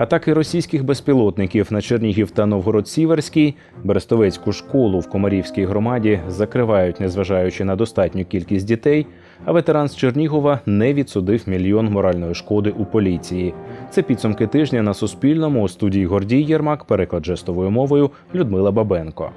Атаки російських безпілотників на Чернігів та Новгород-Сіверський, Берестовецьку школу в Комарівській громаді закривають, незважаючи на достатню кількість дітей. А ветеран з Чернігова не відсудив мільйон моральної шкоди у поліції. Це підсумки тижня на Суспільному у студії Гордій Єрмак, переклад жестовою мовою Людмила Бабенко.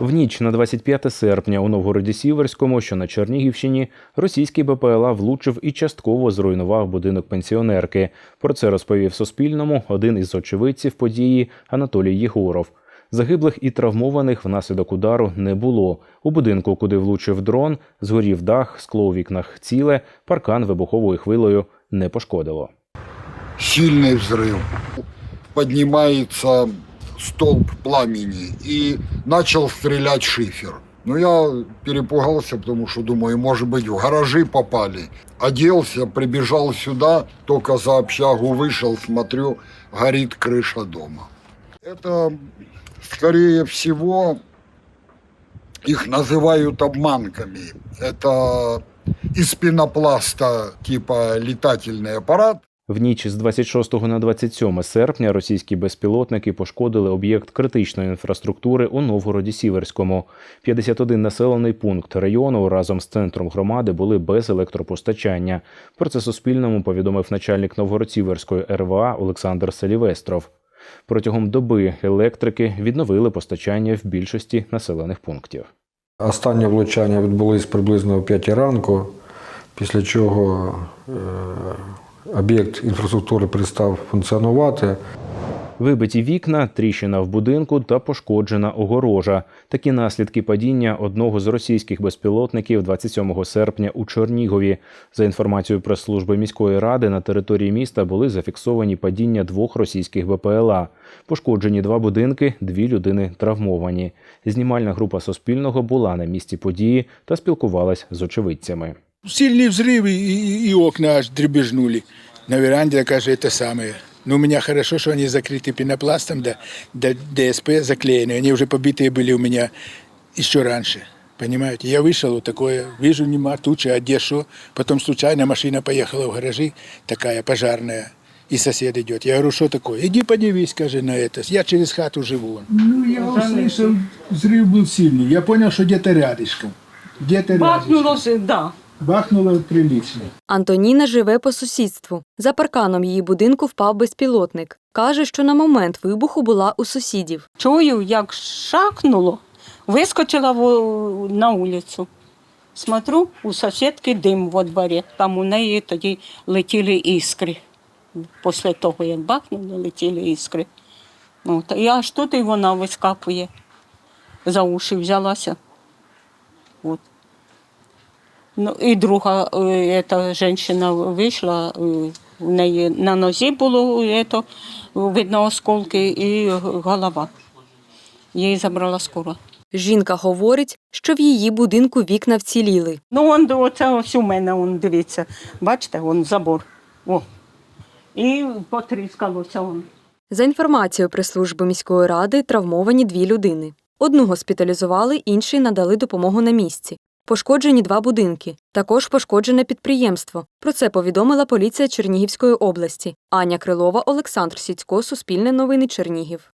В ніч на 25 серпня у Новгороді Сіверському, що на Чернігівщині, російський БПЛА влучив і частково зруйнував будинок пенсіонерки. Про це розповів Суспільному один із очевидців події Анатолій Єгоров. Загиблих і травмованих внаслідок удару не було. У будинку, куди влучив дрон, згорів дах, скло у вікнах ціле, паркан вибуховою хвилею не пошкодило. сильный взрыв. Поднимается столб пламени и начал стрелять шифер. Ну, я перепугался, потому что думаю, может быть, в гаражи попали. Оделся, прибежал сюда, только за общагу вышел, смотрю, горит крыша дома. Это, скорее всего, их называют обманками. Это из пенопласта типа летательный аппарат. В ніч з 26 на 27 серпня російські безпілотники пошкодили об'єкт критичної інфраструктури у Новгороді Сіверському. 51 населений пункт району разом з центром громади були без електропостачання. Про це Суспільному повідомив начальник Новгород-Сіверської РВА Олександр Селівестров. Протягом доби електрики відновили постачання в більшості населених пунктів. Останнє влучання відбулись приблизно о 5 ранку, після чого е, об'єкт інфраструктури перестав функціонувати. Вибиті вікна, тріщина в будинку та пошкоджена огорожа. Такі наслідки падіння одного з російських безпілотників 27 серпня у Чернігові. За інформацією прес-служби міської ради, на території міста були зафіксовані падіння двох російських БПЛА. Пошкоджені два будинки, дві людини травмовані. Знімальна група Суспільного була на місці події та спілкувалась з очевидцями. Сильный взрыв, и, и- и окна аж дребезжнули. На веранде, каже, это самое. Но у меня хорошо, что они закрыты пенопластом, да, да ДСП заклеены. Они уже побитые были у меня еще раньше. Понимаете? Я вышел, вот такое, вижу, нема тучи, а где что? Потом случайно машина поехала в гаражи, такая пожарная, и сосед идет. Я говорю, что такое? Иди подивись, скажи, на это. Я через хату живу. Ну, я услышал, взрыв был сильный. Я понял, что где-то рядышком. Где-то Бахнуло, рядышком. ж, да. Бахнуло прилично. Антоніна живе по сусідству. За парканом її будинку впав безпілотник. Каже, що на момент вибуху була у сусідів. Чую, як шахнуло, вискочила в- на вулицю. Смотрю, у сусідки дим во дворі. Там у неї тоді летіли іскри. Після того, як бахнули, летіли іскри. От. І аж тут і вона вискакує. За уші взялася. От. Ну, і друга е, жінка вийшла, е, у неї на нозі було е, то, видно осколки і голова. Її забрала скоро. Жінка говорить, що в її будинку вікна вціліли. Ну, он, оце ось у мене, он, дивіться, бачите, он забор. О. І потріскалося. Он. За інформацією прес-служби міської ради, травмовані дві людини. Одну госпіталізували, іншій надали допомогу на місці. Пошкоджені два будинки. Також пошкоджене підприємство. Про це повідомила поліція Чернігівської області. Аня Крилова, Олександр Сіцько, Суспільне новини Чернігів.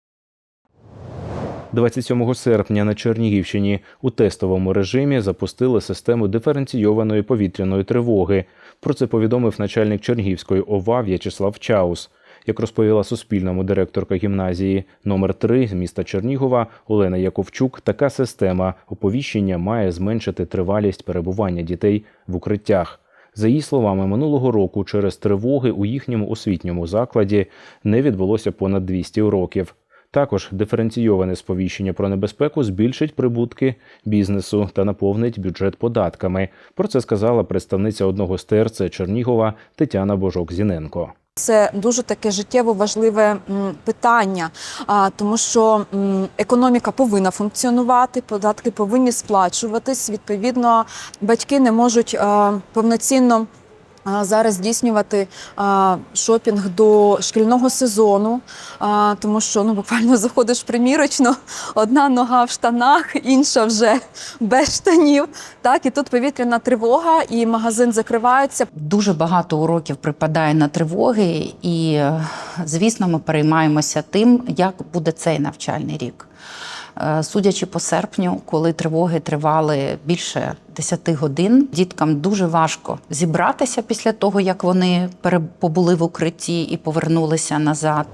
27 серпня на Чернігівщині у тестовому режимі запустили систему диференційованої повітряної тривоги. Про це повідомив начальник Чернігівської ОВА В'ячеслав Чаус. Як розповіла Суспільному директорка гімназії номер 3 з міста Чернігова Олена Яковчук, така система оповіщення має зменшити тривалість перебування дітей в укриттях. За її словами, минулого року через тривоги у їхньому освітньому закладі не відбулося понад 200 уроків. Також диференційоване сповіщення про небезпеку збільшить прибутки бізнесу та наповнить бюджет податками. Про це сказала представниця одного з ТРЦ Чернігова Тетяна Божок-Зіненко. Це дуже таке життєво важливе питання, тому що економіка повинна функціонувати, податки повинні сплачуватись. Відповідно, батьки не можуть повноцінно зараз здійснювати шопінг до шкільного сезону, тому що ну, буквально заходиш в примірочну, одна нога в штанах, інша вже без штанів. Так, і тут повітряна тривога, і магазин закривається. Дуже багато уроків припадає на тривоги, і, е, звісно, ми переймаємося тим, як буде цей навчальний рік. Е, Судячи по серпню, коли тривоги тривали більше 10 годин, діткам дуже важко зібратися після того, як вони побули в укритті і повернулися назад.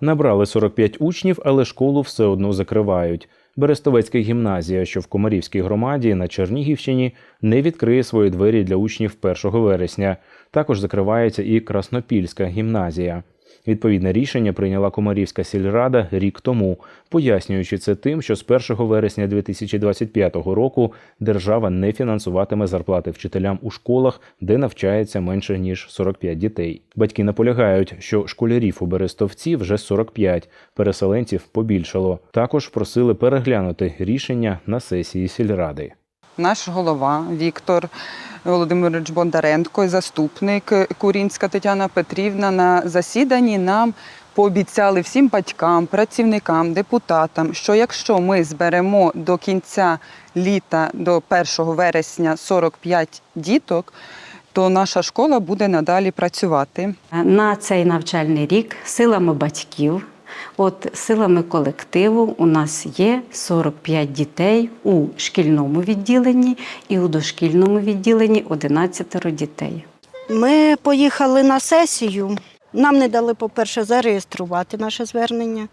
Набрали 45 учнів, але школу все одно закривають. Берестовецька гімназія, що в Комарівській громаді на Чернігівщині, не відкриє свої двері для учнів 1 вересня. Також закривається і Краснопільська гімназія. Відповідне рішення прийняла Комарівська сільрада рік тому, пояснюючи це тим, що з 1 вересня 2025 року держава не фінансуватиме зарплати вчителям у школах, де навчається менше ніж 45 дітей. Батьки наполягають, що школярів у Берестовці вже 45, переселенців побільшало. Також просили переглянути рішення на сесії сільради. Наш голова Віктор Володимирович Бондаренко і заступник Курінська Тетяна Петрівна на засіданні нам пообіцяли всім батькам, працівникам, депутатам, що якщо ми зберемо до кінця літа, до 1 вересня 45 діток, то наша школа буде надалі працювати. На цей навчальний рік силами батьків, от силами колективу у нас є 45 дітей у шкільному відділенні і у дошкільному відділенні 11 дітей. Ми поїхали на сесію. Нам не дали, по-перше, зареєструвати наше звернення.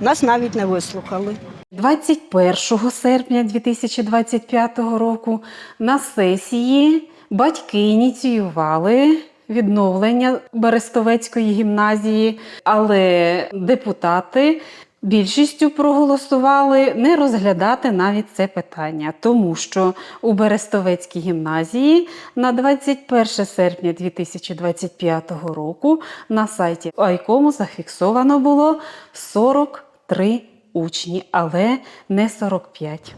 Нас навіть не вислухали. 21 серпня 2025 року на сесії батьки ініціювали відновлення Берестовецької гімназії, але депутати більшістю проголосували не розглядати навіть це питання, тому що у Берестовецькій гімназії на 21 серпня 2025 року на сайті Айкому зафіксовано було 43 учні, але не 45.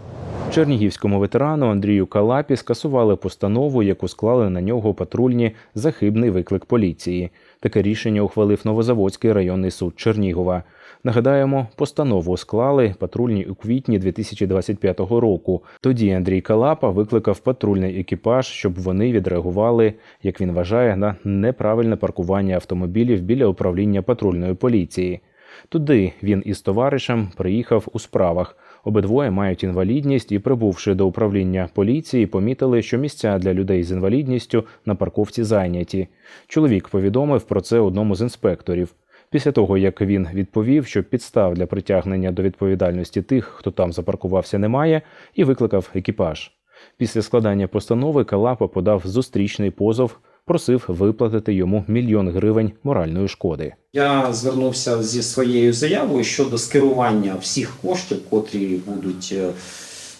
Чернігівському ветерану Андрію Калапі скасували постанову, яку склали на нього патрульні за хибний виклик поліції. Таке рішення ухвалив Новозаводський районний суд Чернігова. Нагадаємо, постанову склали патрульні у квітні 2025 року. Тоді Андрій Калапа викликав патрульний екіпаж, щоб вони відреагували, як він вважає, на неправильне паркування автомобілів біля управління патрульної поліції. Туди він із товаришем приїхав у справах. Обидвоє мають інвалідність і, прибувши до управління поліції, помітили, що місця для людей з інвалідністю на парковці зайняті. Чоловік повідомив про це одному з інспекторів. Після того, як він відповів, що підстав для притягнення до відповідальності тих, хто там запаркувався, немає, і викликав екіпаж. Після складання постанови Калапа подав зустрічний позов, просив виплатити йому мільйон гривень моральної шкоди. Я звернувся зі своєю заявою щодо скерування всіх коштів, котрі будуть е,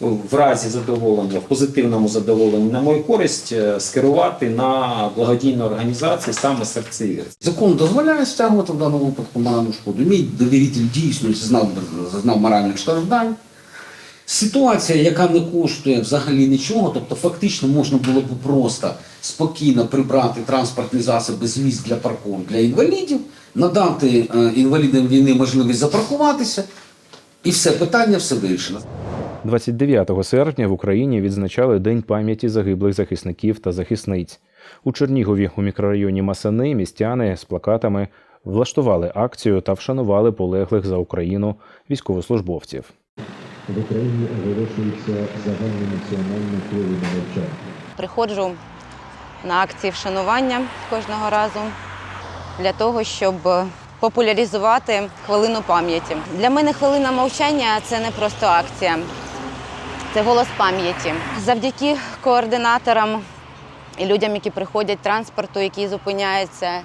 в разі задоволення, в позитивному задоволенні на мою користь, е, скерувати на благодійну організацію саме серцевір. Закон дозволяє стягувати в даному випадку моральну шкоду. Мій довіритель дійсно зазнав, зазнав моральних страждань. Ситуація, яка не коштує взагалі нічого, тобто фактично можна було б просто спокійно прибрати транспортні засоби з місць для парковок для інвалідів, надати е, інвалідам війни можливість запаркуватися, і все питання все вирішено. 29 серпня в Україні відзначали День пам'яті загиблих захисників та захисниць. У Чернігові у мікрорайоні Масани містяни з плакатами влаштували акцію та вшанували полеглих за Україну військовослужбовців. В Україні оголошується загальнонаціональне хвилина навчання. Приходжу на акції вшанування кожного разу для того, щоб популяризувати хвилину пам'яті. Для мене хвилина мовчання це не просто акція, це голос пам'яті. Завдяки координаторам і людям, які приходять транспорту, які зупиняються,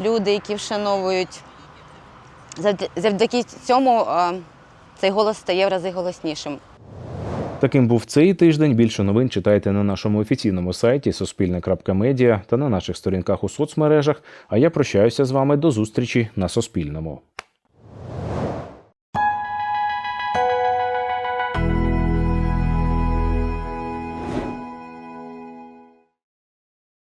люди, які вшановують. Завдяки цьому е, цей голос стає в рази голоснішим. Таким був цей тиждень. Більше новин читайте на нашому офіційному сайті Суспільне.Медіа та на наших сторінках у соцмережах. А я прощаюся з вами до зустрічі на Суспільному.